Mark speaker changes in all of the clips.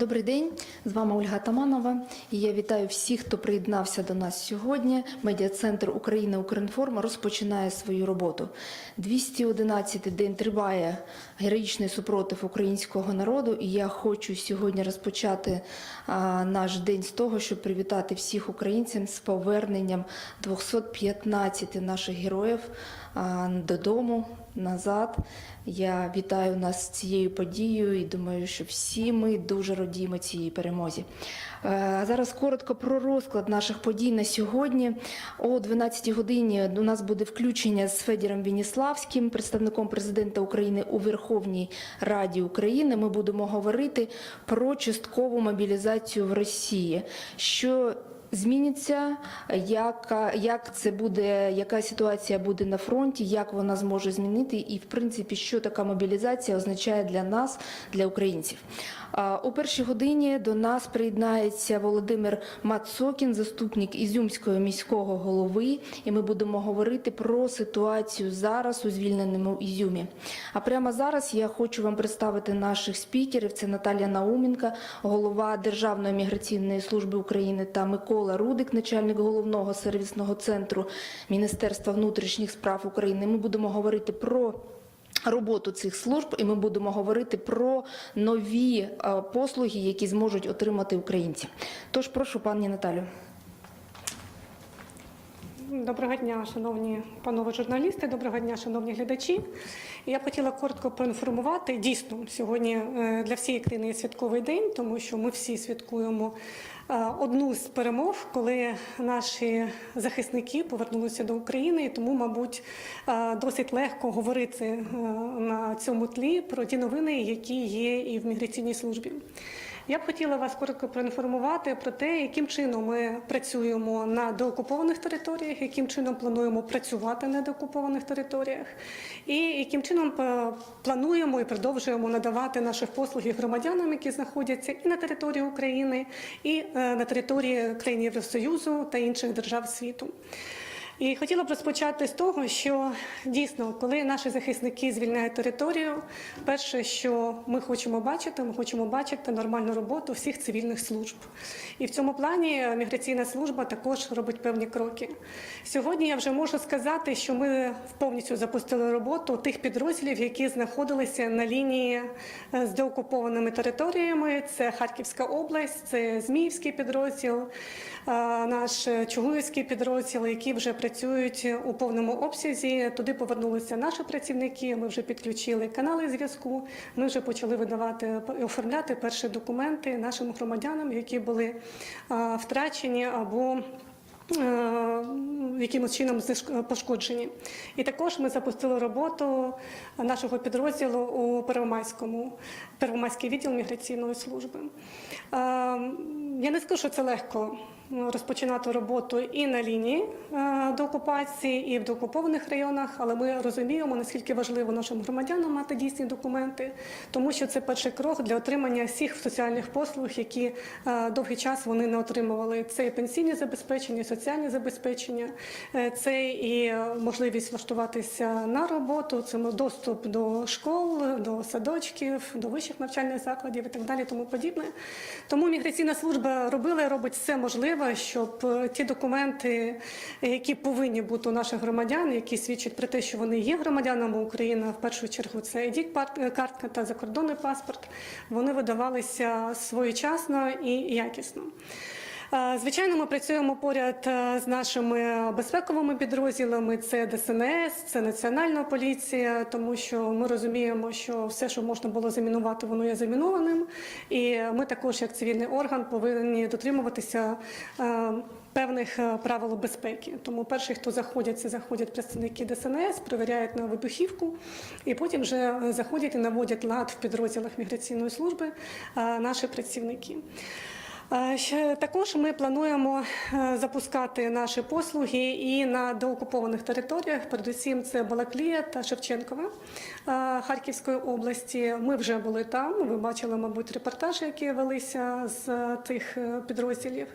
Speaker 1: Добрий день, з вами Ольга Таманова. І я вітаю всіх, хто приєднався до нас сьогодні. Медіа-центр Україна Укрінформа розпочинає свою роботу. 211-й день триває героїчний супротив українського народу. І я хочу сьогодні розпочати а, наш день з того, щоб привітати всіх українців з поверненням 215 наших героїв додому назад. Я вітаю нас з цією подією і думаю, що всі ми дуже радіємо цій перемозі. Е, зараз коротко про розклад наших подій на сьогодні. О 12 годині у нас буде включення з Федіром Веніславським, представником президента України у Верховній Раді України. Ми будемо говорити про часткову мобілізацію в Росії. Що Зміниться, яка, як це буде, яка ситуація буде на фронті, як вона зможе змінити, і в принципі, що така мобілізація означає для нас, для українців. У першій годині до нас приєднається Володимир Мацокін, заступник Ізюмського міського голови, і ми будемо говорити про ситуацію зараз у звільненому Ізюмі. А прямо зараз я хочу вам представити наших спікерів. Це Наталія Науменка, голова Державної міграційної служби України та Микола Рудик, начальник головного сервісного центру Міністерства внутрішніх справ України. Ми будемо говорити про роботу цих служб, і ми будемо говорити про нові е, послуги, які зможуть отримати українці. Тож прошу, пані Наталю.
Speaker 2: Доброго дня, шановні панове журналісти, доброго дня, шановні глядачі. Я б хотіла коротко проінформувати. Дійсно, сьогодні е, для всієї країни є святковий день, тому що ми всі святкуємо одну з перемог, коли наші захисники повернулися до України, і тому, мабуть, досить легко говорити е, на цьому тлі про ті новини, які є і в міграційній службі. Я б хотіла вас коротко проінформувати про те, яким чином ми працюємо на деокупованих територіях, яким чином плануємо працювати на деокупованих територіях, і яким чином е, плануємо і продовжуємо надавати наші послуги громадянам, які знаходяться і на території України, і е, на території країн Євросоюзу та інших держав світу. І хотіла б розпочати з того, що дійсно, коли наші захисники звільняють територію, перше, що ми хочемо бачити, ми хочемо бачити нормальну роботу всіх цивільних служб. І в цьому плані міграційна служба також робить певні кроки. Сьогодні я вже можу сказати, що ми повністю запустили роботу тих підрозділів, які знаходилися на лінії е, з деокупованими територіями. Це Харківська область, це Зміївський підрозділ, е, наш Чугуївський підрозділ, які вже працюють у повному обсязі. Туди повернулися наші працівники. Ми вже підключили канали зв'язку. Ми вже почали видавати оформляти перші документи нашим громадянам, які були втрачені або е, якимось чином пошкоджені. І також ми запустили роботу нашого підрозділу у Первомайському, Первомайський відділ міграційної служби. Е, Я не скажу, що це легко розпочинати роботу і на лінії е, до окупації, і в деокупованих районах, але ми розуміємо, наскільки важливо нашим громадянам мати дійсні документи, тому що це перший крок для отримання всіх соціальних послуг, які е, довгий час вони не отримували. Це і пенсійні забезпечення, і соціальні забезпечення, е, це і можливість влаштуватися на роботу, це доступ до школ, до садочків, до вищих навчальних закладів і так далі, тому подібне. Тому міграційна служба робила і робить все можливе, щоб е, ті документи, які повинні бути у наших громадян, які свідчать про те, що вони є громадянами України, в першу чергу це id картка та закордонний паспорт, вони видавалися своєчасно і якісно. Звичайно, ми працюємо поряд е, з нашими безпековими підрозділами. Це ДСНС, це Національна поліція, тому що ми розуміємо, що все, що можна було замінувати, воно є замінованим. І ми також, як цивільний орган, повинні дотримуватися. е, Певних е, правил безпеки, тому перші, хто заходять, це заходять представники ДСНС, перевіряють на вибухівку, і потім вже заходять і наводять лад в підрозділах міграційної служби наші працівники. Також ми плануємо е, запускати наші послуги і на деокупованих територіях. Передусім, це Балаклія та Шевченкова е, Харківської області. Ми вже були там. Ви бачили, мабуть, репортажі, які велися з тих е, підрозділів.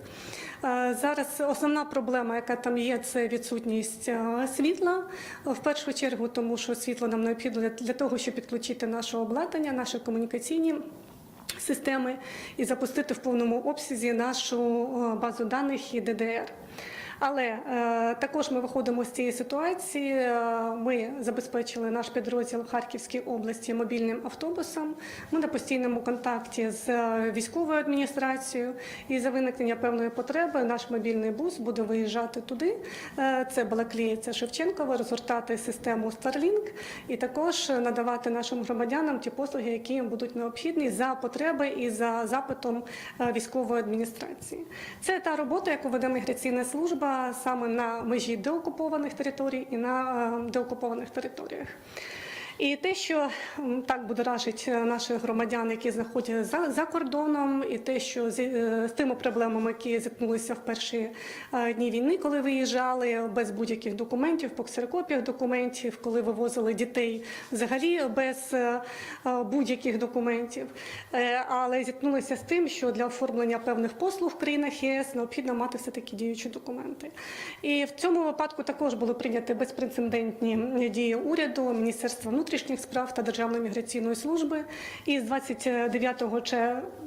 Speaker 2: Е, Зараз основна проблема, яка там є, це відсутність світла в першу чергу, тому що світло нам необхідно для того, щоб підключити наше обладнання, наші комунікаційні системи і запустити в повному обсязі нашу е, базу даних і ДДР. Але е, також ми виходимо з цієї ситуації. Е, Ми забезпечили наш підрозділ в Харківській області мобільним автобусом. Ми на постійному контакті з е, військовою адміністрацією. І за виникнення певної потреби наш мобільний бус буде виїжджати туди. Це Балаклія, це Шевченково, розгортати систему Starlink і також надавати нашим громадянам ті послуги, які їм будуть необхідні за потреби і за запитом військової адміністрації. Це та робота, яку веде міграційна служба саме на межі деокупованих територій і на е, деокупованих територіях. І те, що так будоражить е, наших громадян, які знаходяться за, за кордоном, і те, що з, е, з тими проблемами, які зіткнулися в перші е, дні війни, коли виїжджали без будь-яких документів, по ксерокопіях документів, коли вивозили дітей взагалі без будь-яких документів, але зіткнулися з тим, що для оформлення певних послуг в країнах ЄС необхідно мати все таки діючі документи. І в цьому випадку також були прийняті безпрецедентні дії уряду, Міністерства внутрішніх справ та Державної міграційної служби. І з 29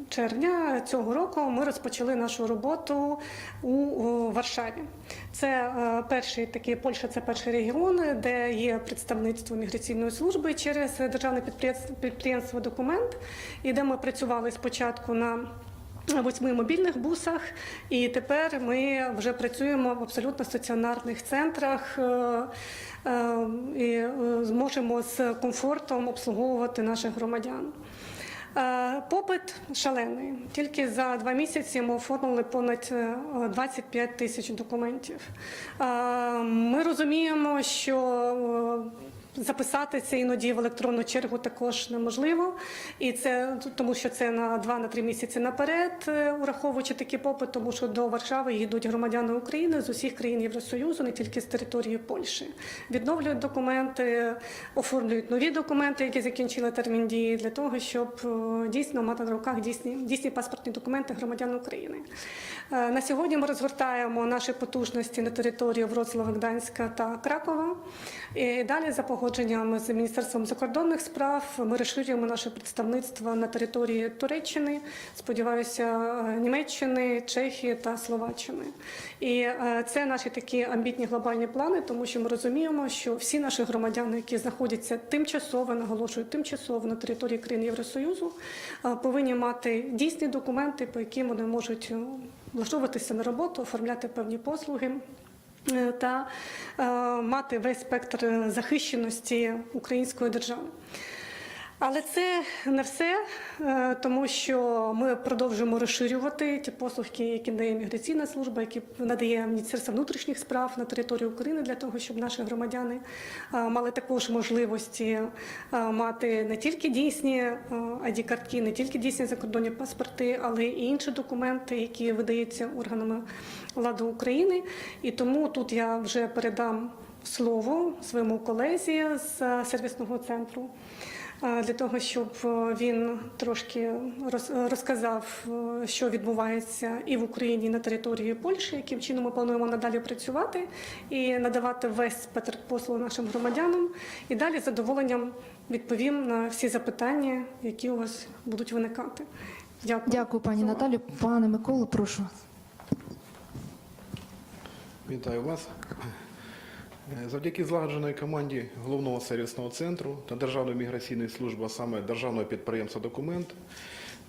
Speaker 2: червня цього року ми розпочали нашу роботу у Варшаві. Це е, перший такий Польща, це перший регіон, де є представництво міграційної служби через державне підприємство, документ, і де ми працювали спочатку на восьми мобільних бусах, і тепер ми вже працюємо в абсолютно стаціонарних центрах е, і е, зможемо з комфортом обслуговувати наших громадян. Е, Попит шалений. Тільки за два місяці ми оформили понад е, 25 тисяч документів. Е, Ми розуміємо, що е, Записатися іноді в електронну чергу також неможливо, і це тому, що це на 2-3 місяці наперед, е, враховуючи такий попит, тому що до Варшави їдуть громадяни України з усіх країн Євросоюзу, не тільки з території Польщі. Відновлюють документи, оформлюють нові документи, які закінчили термін дії, для того, щоб е, дійсно мати на руках дійсні, дійсні паспортні документи громадян України. Е, На сьогодні ми розгортаємо наші потужності на території Вроцлава, Гданська та Кракова. І далі за погодженням з Міністерством закордонних справ ми розширюємо наше представництво на території Туреччини, сподіваюся, Німеччини, Чехії та Словаччини. І е, це наші такі амбітні глобальні плани, тому що ми розуміємо, що всі наші громадяни, які знаходяться тимчасово, наголошую, тимчасово на території країн Євросоюзу, е, повинні мати дійсні документи, по яким вони можуть е, влаштовуватися на роботу, оформляти певні послуги та е, мати весь спектр е, захищеності української держави. Але це не все, е, тому що ми продовжуємо розширювати ті послуги, які надає міграційна служба, які надає Міністерство внутрішніх справ на території України для того, щоб наші громадяни е, мали також можливості е, мати не тільки дійсні id картки не тільки дійсні закордонні паспорти, але й інші документи, які видаються органами влади України. І тому тут я вже передам слово своєму колезі з сервісного центру для того, щоб е, він трошки роз- розказав, е, що відбувається і в Україні, і на території Польщі, яким чином ми плануємо надалі працювати і надавати весь спектр послуг нашим громадянам. І далі з задоволенням відповім на всі запитання, які у вас будуть виникати. Дякую.
Speaker 1: Дякую, пані Наталю. Пане Миколо, прошу.
Speaker 3: Вітаю вас. Е, Завдяки злагодженої команді головного сервісного центру та Державної міграційної служби, а саме державного підприємства Документ,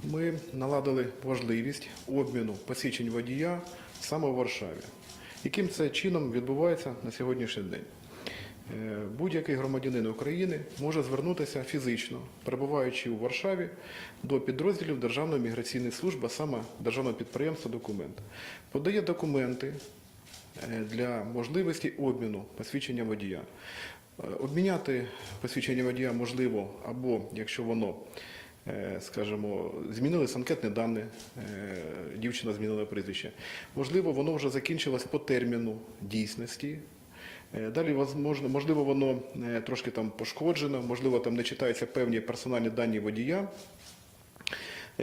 Speaker 3: ми наладили важливість обміну посвідчень водія саме в Варшаві. Яким це чином відбувається на сьогоднішній день? Е, Будь-який громадянин України може звернутися фізично, перебуваючи у Варшаві, до підрозділів Державної міграційної служби, саме державного підприємства Документ. Подає документи для можливості обміну посвідчення водія. Е, Обміняти посвідчення водія можливо або якщо воно, е, скажімо, змінились анкетні дані, е, дівчина змінила прізвище. Можливо, воно вже закінчилось по терміну дійсності. Е, Далі можливо, воно е, трошки там пошкоджено, можливо, там не читаються певні персональні дані водія.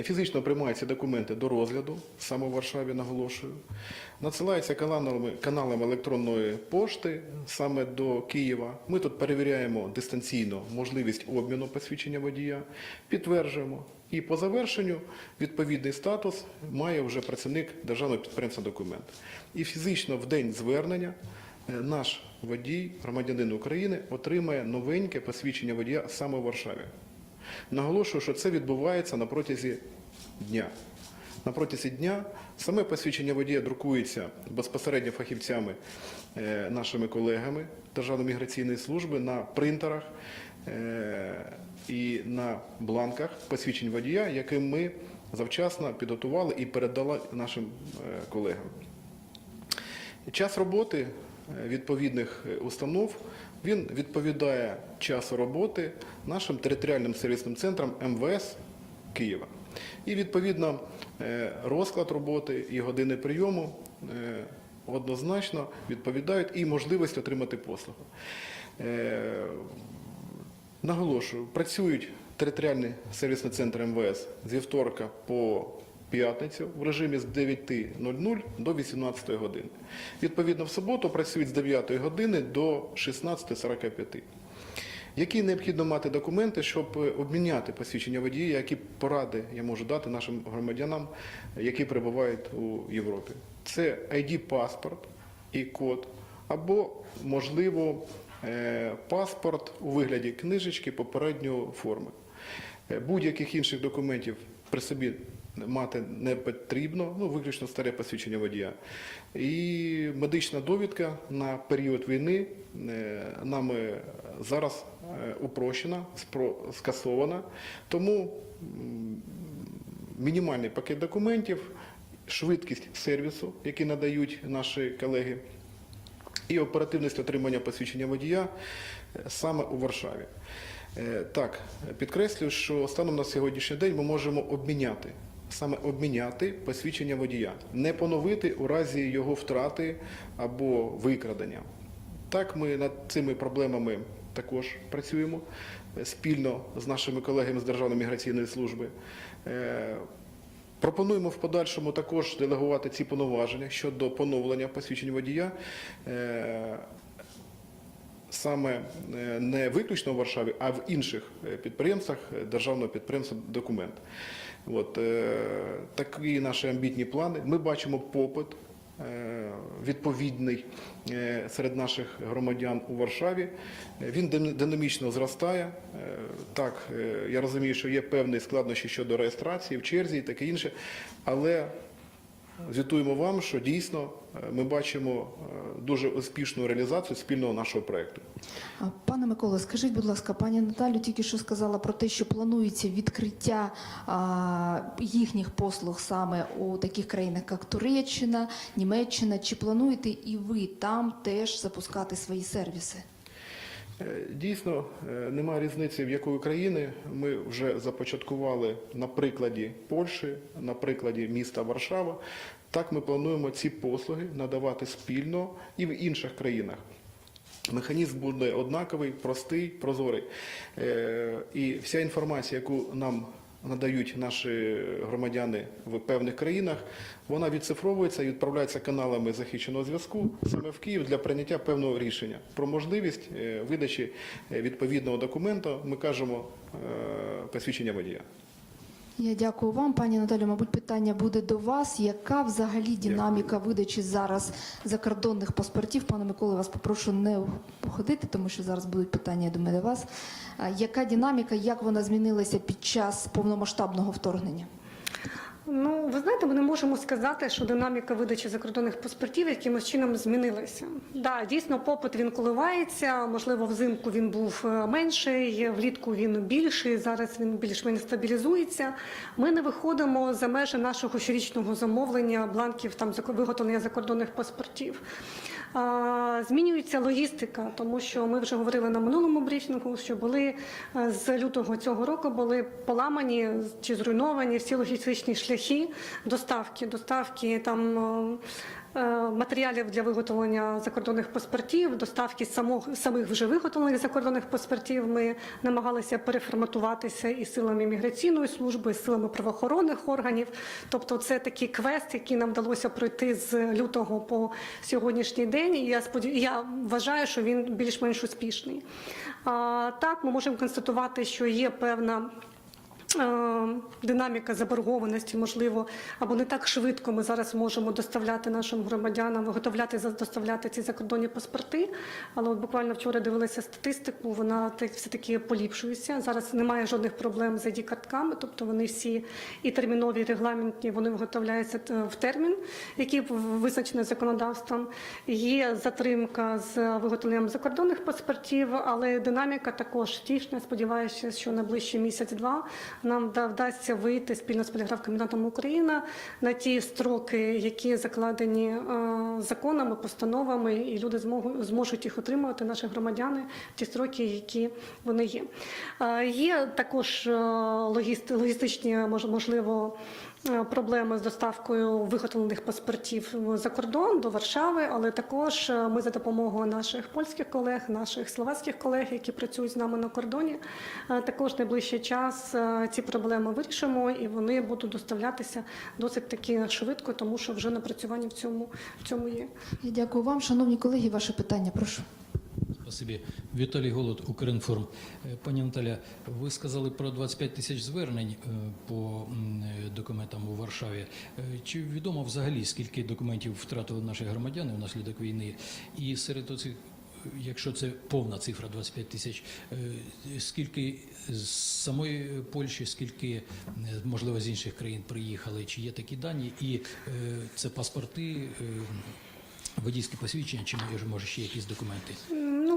Speaker 3: Фізично приймаються документи до розгляду, саме в Варшаві наголошую. Надсилаються каналами, каналами електронної пошти саме до Києва. Ми тут перевіряємо дистанційно можливість обміну посвідчення водія, підтверджуємо. І по завершенню відповідний статус має вже працівник державного підприємства документ. І фізично в день звернення е, наш водій, громадянин України, отримає новеньке посвідчення водія саме в Варшаві. Наголошую, що це відбувається на протязі дня. На протязі дня саме посвідчення водія друкується безпосередньо фахівцями, е, нашими колегами Державної міграційної служби на принтерах е, і на бланках посвідчень водія, які ми завчасно підготували і передали нашим е, колегам. Час роботи відповідних установ він відповідає часу роботи нашим територіальним сервісним центрам МВС Києва. І відповідно е, розклад роботи і години прийому е, однозначно відповідають і можливість отримати послугу. Е, Наголошую, працюють територіальні сервісні центри МВС з вівторка по п'ятницю в режимі з 9.00 до 18 години. Відповідно, в суботу працюють з 9 години до 16.45. Які необхідно мати документи, щоб е, обміняти посвідчення водія, які поради я можу дати нашим громадянам, які перебувають у Європі? Це ID-паспорт і код, або, можливо, е, паспорт у вигляді книжечки попередньої форми. Е, Будь-яких інших документів при собі мати не потрібно, ну виключно старе посвідчення водія. І медична довідка на період війни е, нами зараз е, упрощена, скасована. Тому мінімальний пакет документів, швидкість сервісу, який надають наші колеги, і оперативність отримання посвідчення водія е, саме у Варшаві. Так, підкреслюю, що станом на сьогоднішній день ми можемо обміняти. Саме обміняти посвідчення водія, не поновити у разі його втрати або викрадення. Так, ми над цими проблемами також працюємо е, спільно з нашими колегами з Державної міграційної служби. Е, Пропонуємо в подальшому також делегувати ці повноваження щодо поновлення посвідчень водія. Саме е, не виключно в Варшаві, а в інших е, підприємствах е, державного підприємства документ. От, такі наші амбітні плани. Ми бачимо попит відповідний серед наших громадян у Варшаві. Він динамічно зростає. Так, я розумію, що є певні складнощі щодо реєстрації в черзі і таке інше, але звітуємо вам, що дійсно ми бачимо е, дуже успішну реалізацію спільного нашого проєкту.
Speaker 1: А, Пане Миколо, скажіть, будь ласка, пані Наталю тільки що сказала про те, що планується відкриття їхніх послуг саме у таких країнах, як Туреччина, Німеччина. Чи плануєте і ви там теж запускати свої сервіси?
Speaker 3: Е, Дійсно, е, немає різниці, в якої країни ми вже започаткували на прикладі Польщі, на прикладі міста Варшава. Так ми плануємо ці послуги надавати спільно і в інших країнах. Механізм буде однаковий, простий, прозорий. Е, І вся інформація, яку нам надають наші громадяни в певних країнах, вона відцифровується і відправляється каналами захищеного зв'язку саме в Київ для прийняття певного рішення про можливість е, видачі е, відповідного документу. Ми кажемо посвідчення водія.
Speaker 1: Я дякую вам, пані Наталю. Мабуть, питання буде до вас. Яка взагалі динаміка видачі зараз закордонних паспортів? Пане Миколи, вас попрошу не походити, тому що зараз будуть питання, я думаю, до вас. Яка динаміка, як вона змінилася під час повномасштабного вторгнення?
Speaker 2: Ну, ви знаєте, ми не можемо сказати, що динаміка видачі закордонних паспортів якимось чином змінилася. Да, дійсно, попит він коливається. Можливо, взимку він був е, менший, влітку він більший. Зараз він більш-менш стабілізується. Ми не виходимо за межі нашого щорічного замовлення бланків там виготовлення закордонних паспортів. Змінюється логістика, тому що ми вже говорили на минулому брифінгу, що були е, з лютого цього року були поламані чи зруйновані всі логістичні шляхи доставки, доставки там. Е, матеріалів для виготовлення закордонних паспортів, доставки самого, самих вже виготовлених закордонних паспортів. Ми намагалися переформатуватися і силами міграційної служби, і силами правоохоронних органів. Тобто, це такий квест, який нам вдалося пройти з лютого по сьогоднішній день. І я сподів... я вважаю, що він більш-менш успішний. А, так, ми можемо констатувати, що є певна. Динаміка заборгованості, можливо, або не так швидко ми зараз можемо доставляти нашим громадянам, виготовляти доставляти ці закордонні паспорти. Але от буквально вчора дивилася статистику, вона все таки поліпшується. Зараз немає жодних проблем з id картками, тобто вони всі і термінові, і регламентні, вони виготовляються е, в термін, який визначений законодавством. Є затримка з виготовленням закордонних паспортів, але динаміка також тішна. Сподіваюся, що на ближчий місяць-два нам вдасться вийти спільно з поліграф-комбінатом Україна на ті строки, які закладені е, законами, постановами, і люди зможуть їх отримувати, наші громадяни, ті строки, які вони є. Е, Є також е, логіст- логістичні, мож- можливо, проблеми з доставкою виготовлених паспортів за кордон до Варшави, але також е, ми за допомогою наших польських колег, наших словацьких колег, які працюють з нами на кордоні, е, також найближчий час е, ці проблеми вирішимо і вони будуть доставлятися досить таки швидко, тому що вже напрацювання в цьому в цьому є.
Speaker 1: Я дякую вам, шановні колеги. Ваше питання, прошу.
Speaker 4: Спасибі. Віталій Голод, Укрінформ. Е, Пані Наталя, ви сказали про 25 тисяч звернень е, по е, документам у Варшаві. Чи відомо взагалі, скільки документів втратили наші громадяни внаслідок війни? І серед оцих, якщо це повна цифра 25 тисяч, скільки з самої Польщі, скільки, можливо, з інших країн приїхали? Чи є такі дані? І це паспорти, е, водійські посвідчення, чи може ще якісь документи?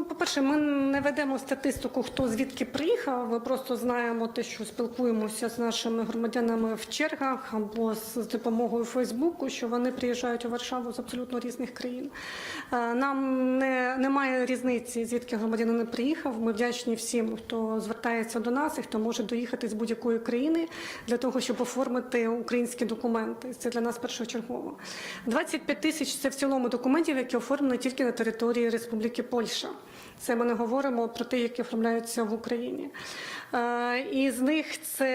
Speaker 2: По-перше, ми не ведемо статистику, хто звідки приїхав. Ми просто знаємо те, що спілкуємося з нашими громадянами в чергах або з допомогою Фейсбуку, що вони приїжджають у Варшаву з абсолютно різних країн. Е, Нам не, немає різниці, звідки громадянин приїхав. Ми вдячні всім, хто звертається до нас і хто може доїхати з будь-якої країни для того, щоб оформити українські документи. Це для нас першочергово. 25 тисяч це в цілому документів, які оформлені тільки на території Республіки Польща. Це ми не говоримо про те, які оформляються в Україні. Е, І з них це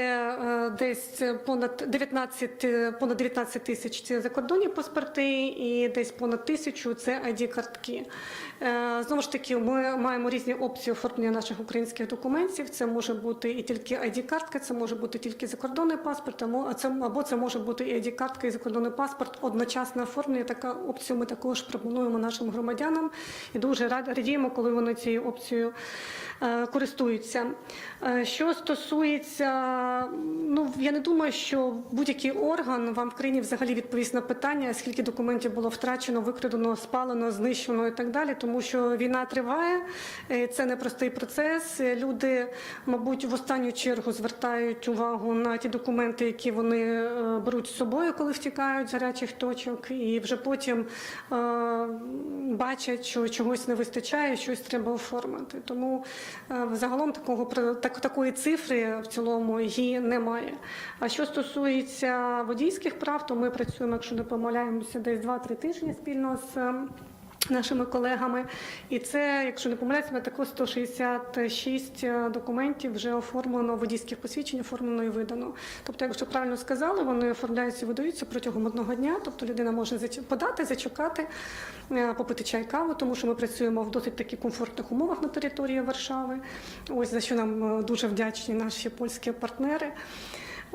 Speaker 2: е, десь понад 19, е, понад 19 тисяч це закордонні паспорти, і десь понад тисячу це id картки Знову ж таки, ми маємо різні опції оформлення наших українських документів. Це може бути і тільки id картка це може бути тільки закордонний паспорт, або це може бути і id картка і закордонний паспорт одночасне оформлення. Така опцію ми також пропонуємо нашим громадянам і дуже рад- радіємо, коли вони цією опцією користуються. Е, Що стосується, ну я не думаю, що будь-який орган вам в країні взагалі відповість на питання, скільки документів було втрачено, викрадено, спалено, знищено і так далі, тому що війна триває, е, це непростий процес. Е, Люди, мабуть, в останню чергу звертають увагу на ті документи, які вони е, беруть з собою, коли втікають з гарячих точок, і вже потім е, бачать, що чогось не вистачає, щось треба оформити. Тому е, загалом такого так, такої цифри в цілому її немає. А що стосується водійських прав, то ми працюємо, якщо не помиляємося, десь 2-3 тижні спільно з. Е, Нашими колегами, і це, якщо не помиляюся, також 166 документів вже оформлено водійських посвідчень, оформлено і видано. Тобто, якщо правильно сказали, вони оформляються і видаються протягом одного дня. Тобто людина може подати, зачекати, е, попити чай каву, тому що ми працюємо в досить таких комфортних умовах на території Варшави. Ось за що нам е, дуже вдячні наші польські партнери.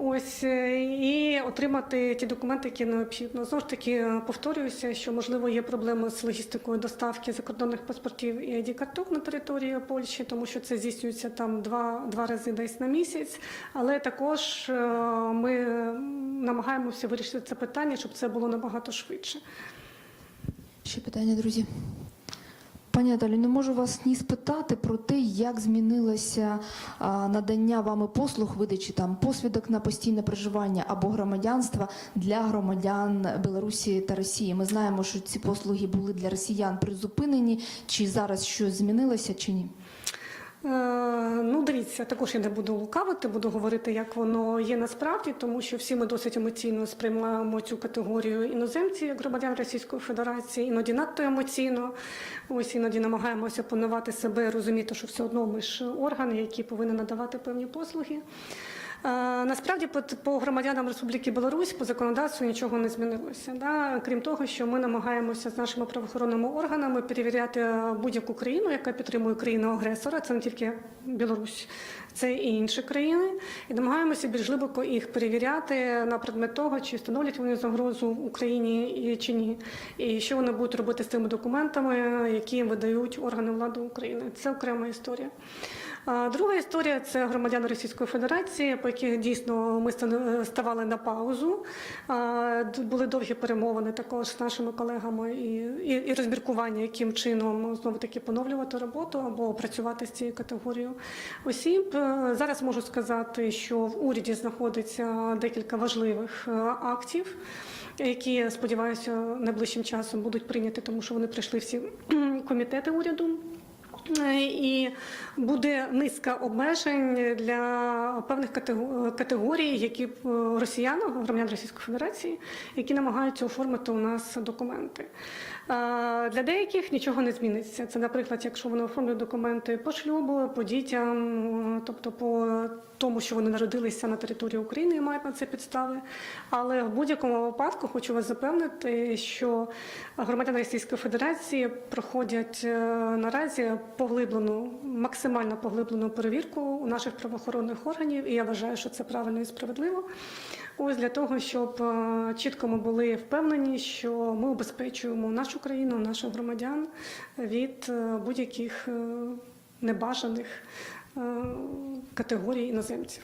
Speaker 2: Ось е, і отримати ті документи, які необхідно. Знову ж таки е, повторююся, що можливо є проблеми з логістикою доставки закордонних паспортів і id карток на території Польщі, тому що це здійснюється там два, два рази десь на місяць. Але також е, ми намагаємося вирішити це питання, щоб це було набагато швидше.
Speaker 1: Ще питання, друзі. Пані Наталі, не можу вас ні спитати про те, як змінилося надання вами послуг видачі там посвідок на постійне проживання або громадянства для громадян Білорусі та Росії. Ми знаємо, що ці послуги були для росіян призупинені. Чи зараз щось змінилося, чи ні?
Speaker 2: Е, Ну, дивіться, також я не буду лукавити, буду говорити, як воно є насправді, тому що всі ми досить емоційно сприймаємо цю категорію іноземців як громадян Російської Федерації, іноді надто емоційно. Ось іноді намагаємося опанувати себе, розуміти, що все одно ми ж органи, які повинні надавати певні послуги. Е, Насправді по, громадянам Республіки Білорусь по законодавству нічого не змінилося. Да? Крім того, що ми намагаємося з нашими правоохоронними органами перевіряти будь-яку країну, яка підтримує країну агресора. Це не тільки Білорусь, це і інші країни. І намагаємося більш глибоко їх перевіряти на предмет того, чи становлять вони загрозу Україні чи ні, і що вони будуть робити з тими документами, які їм видають органи влади України. Це окрема історія. Друга історія це громадяни Російської Федерації, по яких дійсно ми ста- ставали на паузу. Були довгі перемовини також з нашими колегами і, і, і розміркування, яким чином знову таки поновлювати роботу або працювати з цією категорією осіб. Е, Зараз можу сказати, що в уряді знаходиться декілька важливих е, актів. Які сподіваюся найближчим часом будуть прийняті, тому що вони прийшли всі комітети уряду. Е, І буде низка обмежень для певних катего- категорій, які е, росіян, громадян Російської Федерації, які намагаються оформити у нас документи. Для деяких нічого не зміниться. Це, наприклад, якщо вони оформлюють документи по шлюбу, по дітям, тобто по тому, що вони народилися на території України і мають на це підстави. Але в будь-якому випадку хочу вас запевнити, що громадяни Російської Федерації проходять е, наразі поглиблену, максимально поглиблену перевірку у наших правоохоронних органів, і я вважаю, що це правильно і справедливо. Ось для того, щоб е, чітко ми були впевнені, що ми обезпечуємо нашу країну, наших громадян від е, будь-яких е, небажаних категорій іноземців.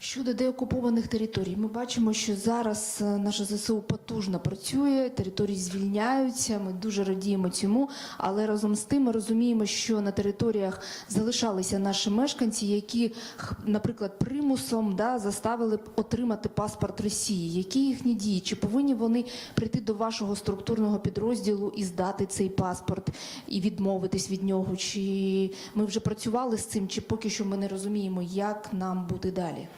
Speaker 1: Щодо деокупованих територій, ми бачимо, що зараз е, наше ЗСУ потужно працює, території звільняються. Ми дуже радіємо цьому, але разом з тим ми розуміємо, що на територіях залишалися наші мешканці, які, наприклад, примусом да, заставили отримати паспорт Росії. Які їхні дії? Чи повинні вони прийти до вашого структурного підрозділу і здати цей паспорт і відмовитись від нього? Чи ми вже працювали з цим, чи поки що ми не розуміємо, як нам бути далі?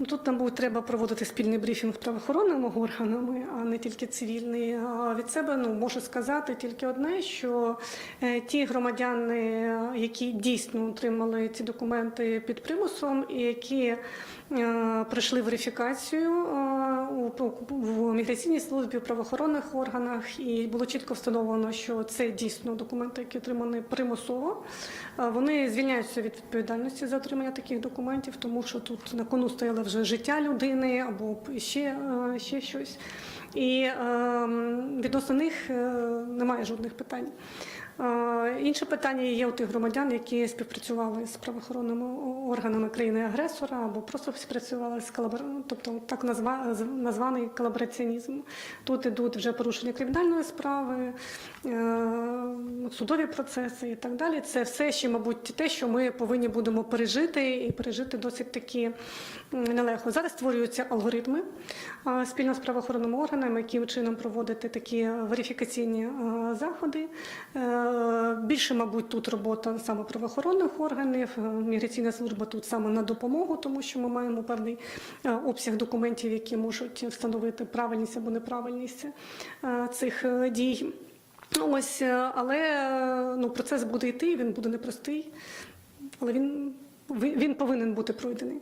Speaker 2: Ну, Тут нам буде треба проводити спільний брифінг правоохоронними органами, а не тільки цивільний. А від себе ну можу сказати тільки одне: що е, ті громадяни, е, які дійсно отримали ці документи під примусом, і які е, пройшли верифікацію в міграційній службі, в правоохоронних органах, і було чітко встановлено, що це дійсно документи, які отримані примусово. Вони звільняються від відповідальності за отримання таких документів, тому що тут на кону стояло вже життя людини або ще, е, ще щось. І е, відносно них е, немає жодних питань. Е, Інше питання є у тих громадян, які співпрацювали з правоохоронними органами країни-агресора або просто співпрацювали з колабор... тобто так назва... названий колабораціонізм. Тут ідуть вже порушення кримінальної справи, е, судові процеси і так далі. Це все ще, мабуть, те, що ми повинні будемо пережити і пережити досить таки нелегко. Зараз створюються алгоритми е, спільно з правоохоронними органами, яким чином проводити такі верифікаційні е, заходи. Більше, мабуть, тут робота саме правоохоронних органів, е, міграційна служба тут саме на допомогу, тому що ми маємо певний е, обсяг документів, які можуть встановити правильність або неправильність е, цих дій. Ось, але ну, процес буде йти, він буде непростий, але він він повинен бути пройдений.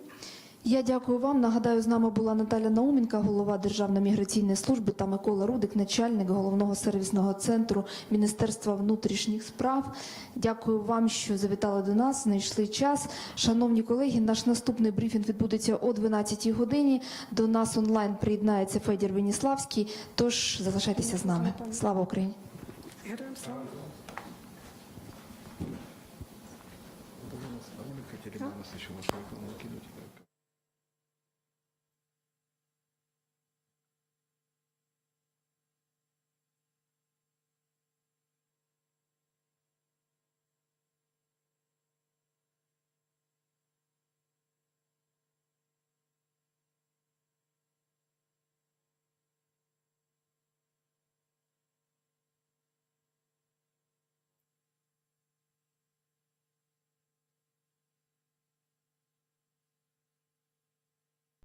Speaker 1: Я дякую вам. Нагадаю, з нами була Наталя Науменка, голова Державної міграційної служби та Микола Рудик, начальник головного сервісного центру Міністерства внутрішніх справ. Дякую вам, що завітали до нас, знайшли час. Шановні колеги, наш наступний брифінг відбудеться о 12 годині. До нас онлайн приєднається Федір Веніславський. Тож залишайтеся з нами. Слава Україні!
Speaker 2: Героям слава!